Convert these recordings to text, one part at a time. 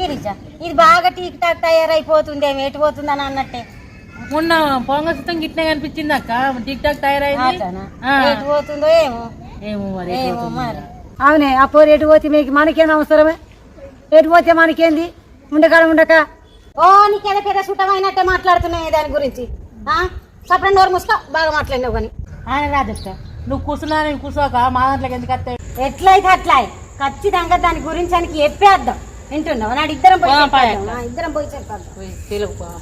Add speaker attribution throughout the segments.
Speaker 1: గిరిజ. ఇది బాగా teak talk తయారైపోతుంది ఏమి ఎటు పోతుంది అని అన్నట్టే.
Speaker 2: మొన్న పొంగ సుతం గిట్నే కనిపించింది అక్క. టిక్ టాక్ తయారైంది.
Speaker 1: ఎటు పోతుందో ఏమో.
Speaker 2: ఏమో మరి
Speaker 1: ఏమో. మరి.
Speaker 3: అవునే ఆ పోరు ఎటు పోతే మీకు మనకేం అవసరమే? ఎటు పోతే మనకేంది? ఉండక ఉండక.
Speaker 1: ఓ నీకేదో పెద్ద సుట్టమైనట్టే మాట్లాడుతున్నాయి దాని గురించి. ఆ? సపరేట్ నోరు మూసుకో బాగా మాట్లాడినావు కానీ
Speaker 2: ఆయన రాదక్క నువ్వు కూర్చున్నా నేను కూర్చోక మా దాంట్లోకి ఎందుకు వస్తాయి
Speaker 1: ఎట్లయితే అట్లా. ఖచ్చితంగా దాని గురించి అని చెప్పేద్దాం. వింటున్నావు? నాడు ఇద్దరం పోయి ఇద్దరం పోయి చెప్పేద్దాం.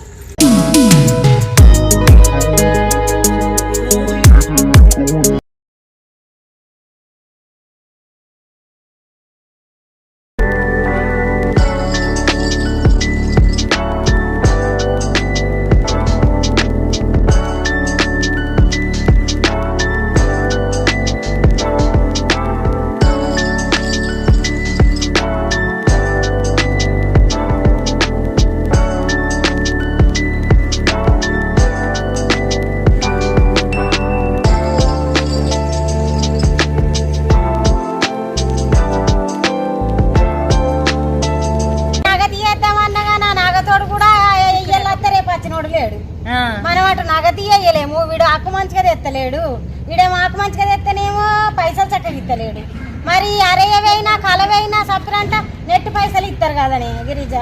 Speaker 1: మనం అటు నగ తీయలేము వీడు ఆకు మంచిగా తెత్తలేడు. వీడేమో ఆకు మంచిగా తెత్తనేమో పైసలు చక్కగా ఇత్తలేడు. మరి అరయ్యవైనా కలవైనా సపరంట నెట్ పైసలు ఇస్తారు కదనే గిరిజ.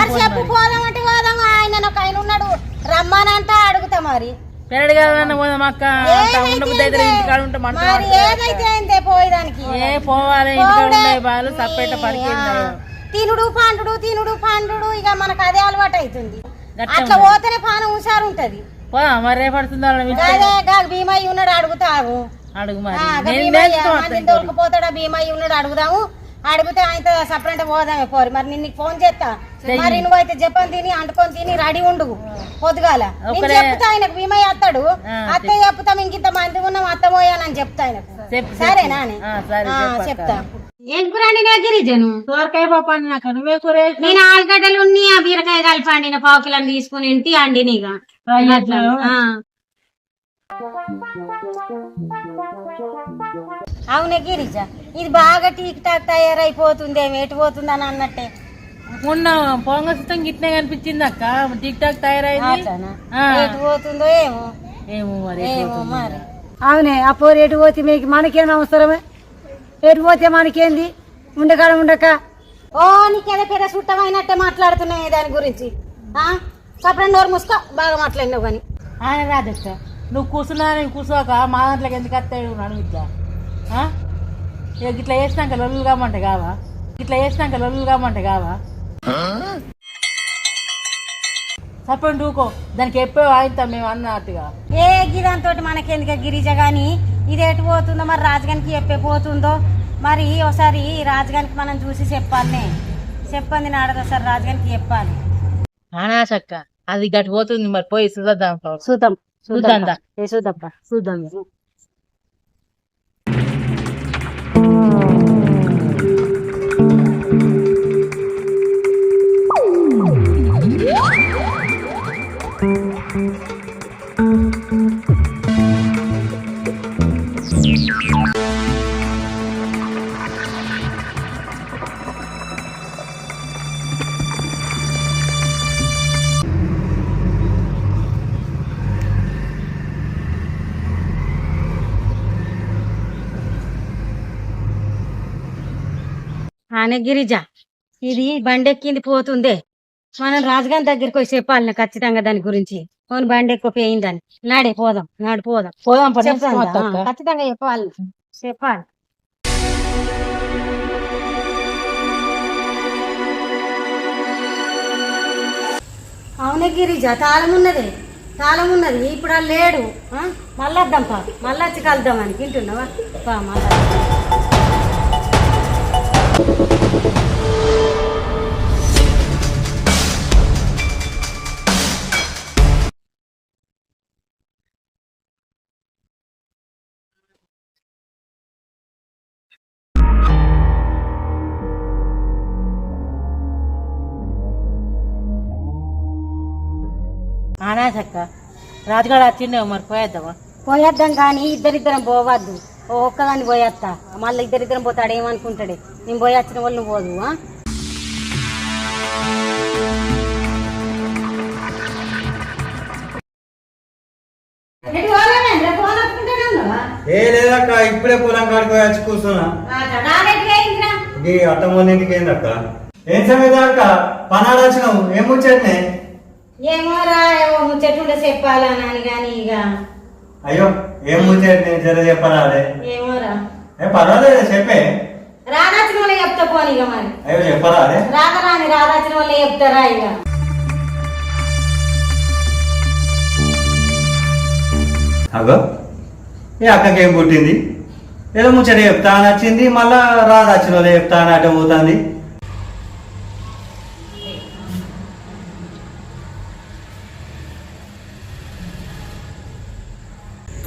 Speaker 1: మరి చెప్పు. పోదాం. అంటే పోదాం. ఆయన ఒక ఆయన ఉన్నాడు. రమ్మానంట అడుగుతా మరి. ఏదైతే పోయేదానికి తినుడు పండుడు తినుడు పండుడు. ఇక మనకు అదే అలవాటు అవుతుంది. అట్లా. పోతేనే పానం హుషారు ఉంటది
Speaker 2: మరి రేపడుతుందో
Speaker 1: భీమయ్య ఉన్నాడు అడుగుతావు
Speaker 2: అడుగు నేను
Speaker 1: భీమయ్య. దొరికిపోతాడా ఉన్నాడు అడుగుదాము. అడిగితే ఆయనతో సపరేట్ పోదామే పోరు. మరి నేను నీకు ఫోన్ చేస్తా. మరి నువ్వైతే చెప్పని తిని అంటుకొని తిని రెడీ ఉండు. పొద్దుగాల. నేను చెప్తా ఆయనకు భీమయ్య అత్తాడు అత్తే చెప్తాం ఇంకింత మంది ఉన్నాం అత్త పోయానని చెప్తా ఆయనకు. సరేనా. చెప్తా. ఏం కూరండి నా గిరిజను
Speaker 2: సోరకాయ పాప నాకు నువ్వే కూర
Speaker 1: నేను ఆలుగడ్డలు ఉన్ని ఆ బీరకాయ కలిపి అండిన పావు తీసుకుని ఇంటి అండి నీగా అవునే గిరిజ ఇది బాగా టీక్ టాక్ తయారైపోతుంది ఏమి ఎటు పోతుంది అని అన్నట్టే.
Speaker 2: మొన్న పొంగ సుతం గిట్నే కనిపించింది అక్క టిక్ టాక్ తయారైంది.
Speaker 1: ఎటు పోతుందో ఏమో.
Speaker 2: ఏమో మరి
Speaker 1: ఏమో. మరి.
Speaker 3: అవునే పోరు ఎటు పోతే మీకు మనకేం అవసరమే? ఎటు పోతే మనకేంది ఉండక. ఉండక
Speaker 1: ఓ నీకేదో పెద్ద సుట్టమైనట్టే మాట్లాడుతున్నాయి దాని గురించి. సపరేట్ నోరు మూసుకో బాగా మాట్లాడినావు కానీ.
Speaker 2: ఆయన రాదక్క నువ్వు కూర్చున్నా నేను కూర్చోక మా దాంట్లోకి ఎందుకు వస్తాయి అడుగుద్దా ఇక ఇట్లా చేసినాక లొల్లు కామంటే కావా? ఇట్లా చేసినాక లొల్లు కామంటే కావా? చెప్పండి ఊకో దానికి ఎప్పుడో వాయిద్దాం మేము అన్నట్టుగా.
Speaker 1: ఏ గిదంతో మనకెందుక గిరిజ గాని? ఇది ఎటు పోతుందో మరి రాజుగానికి చెప్పే పోతుందో? మరి ఒకసారి రాజుగానికి మనం చూసి చెప్పాలనే. చెప్పంది నాడదు ఒకసారి రాజుగానికి చెప్పాలి.
Speaker 2: అనాశక్క అది గట్టి పోతుంది మరి. పోయి చూద్దాం
Speaker 1: చూద్దాం
Speaker 2: చూద్దాం.
Speaker 1: చూద్దాం
Speaker 2: చూద్దాం
Speaker 1: ఆనే గిరిజ ఇది బండెక్కింది పోతుందే. మనం రాజుగారి దగ్గరికి పోయి చెప్పాలి ఖచ్చితంగా దాని గురించి. ఫోన్ బండి ఎక్కువ పోయిందని. నాడే పోదాం నాడు పోదాం.
Speaker 2: పోదాం?
Speaker 1: ఖచ్చితంగా చెప్పాలి. చెప్పాలి. అవునే గిరిజ తాళం ఉన్నది. తాళం ఉన్నది. ఇప్పుడు లేడు? మళ్ళా వద్దాం పా. మళ్ళీ వచ్చి కలుద్దాం అని. వింటున్నావా? పా మళ్ళా.
Speaker 2: ఆనాసక్క రాజుగాడు వచ్చిండేమో మరి పోయేద్దామా?
Speaker 1: పోయేద్దాం కానీ ఇద్దరిద్దరం పోవద్దు. ఓ ఒక్కదాన్ని పోయేస్తా మళ్ళీ ఇద్దరిద్దరం పోతాడు ఏమనుకుంటాడే నేను పోయొచ్చిన వాళ్ళు నువ్వు పోదు
Speaker 4: ఏ లేదక్క ఇప్పుడే పొలం కాడికి వచ్చి కూర్చున్నా. ఆ తడాలు ఏందక్క? ఏం సమయం అక్క పనాడు వచ్చినావు ఏం ముచ్చట్నే?
Speaker 1: ఏమోరా ఏమో ముచ్చటుండే చెప్పాలా నాని గాని ఇక.
Speaker 4: అయ్యో ఏం ముచ్చట్నే జర చెప్పరా అదే?
Speaker 1: ఏమోరా
Speaker 4: ఏ పర్వాలేదు చెప్పే.
Speaker 1: రాధాచిన వాళ్ళే చెప్తా పోనీ ఇక మరి.
Speaker 4: అయ్యో చెప్పరా అదే?
Speaker 1: రాగరాని రాధాచిన వాళ్ళే చెప్తారా ఇక.
Speaker 4: అగో ఏ అక్కకి ఏం పుట్టింది? ఏదో ముచ్చట చెప్తా అని వచ్చింది మళ్ళా రాదు వచ్చిన వాళ్ళు చెప్తా అని అటు పోతుంది.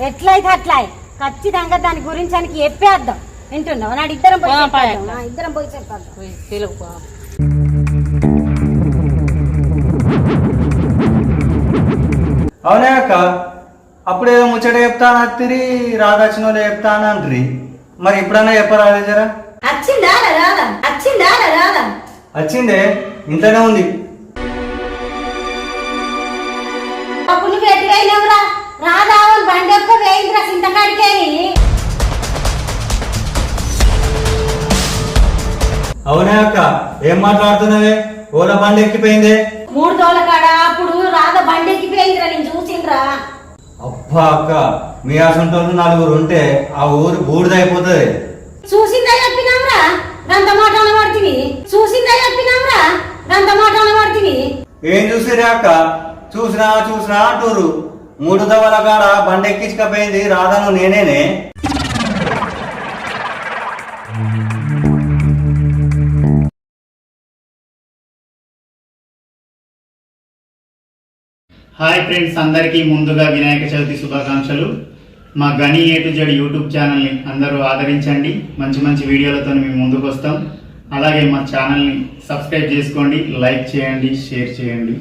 Speaker 1: ఎట్లయితే అట్లా ఖచ్చితంగా దాని గురించి అని చెప్పేద్దాం వింటున్నావు? నాడు ఇద్దరం పోయి చెప్పేద్దాం. ఇద్దరం పోయి
Speaker 2: తెలుగు పో.
Speaker 4: అవునే అక్క. అప్పుడు ఏదో ముచ్చట చెప్తా అని వత్తిరి రాదు వచ్చిన వాళ్ళు చెప్తా అని అంటారు. మరి ఇప్పుడన్నా చెప్పరా అదే జరా
Speaker 1: వచ్చిందా రాదా? వచ్చిందా రాదా?
Speaker 4: వచ్చిందే ఇంట్లోనే ఉంది.
Speaker 1: అప్పుడు నువ్వు ఎటు వేయినవురా రాదా వాళ్ళు బండి ఎక్కువ వేయిందిరా చింతకాడికేని
Speaker 4: అవునే అక్క ఏం మాట్లాడుతున్నావే? ఓల బండి ఎక్కిపోయిందే.
Speaker 1: మూడు తోల కాడ అప్పుడు రాధ బండి ఎక్కిపోయిందిరా నేను చూసిండ్రా.
Speaker 4: అబ్బా అక్క మీ అసంటోళ్ళు నలుగురు ఉంటే ఆ ఊరు బూడిదైపోతుంది.
Speaker 1: చూసిందా చెప్పినాంరా గంత మాటలు పడుతుంది చూసిందా చెప్పినాంరా గంత మాటలు పడుతుంది
Speaker 4: ఏం చూసిరే అక్క? చూసినా చూసినా అంటూరు మూడు దవల కాడ బండెక్కించకపోయింది రాధను నేనేనే.
Speaker 5: హాయ్ ఫ్రెండ్స్ అందరికీ ముందుగా వినాయక చవితి శుభాకాంక్షలు. మా గని ఏ టు జెడ్ యూట్యూబ్ ఛానల్ని అందరూ ఆదరించండి. మంచి మంచి వీడియోలతో మేము ముందుకు వస్తాం అలాగే మా ఛానల్ని సబ్స్క్రైబ్ చేసుకోండి లైక్ చేయండి షేర్ చేయండి.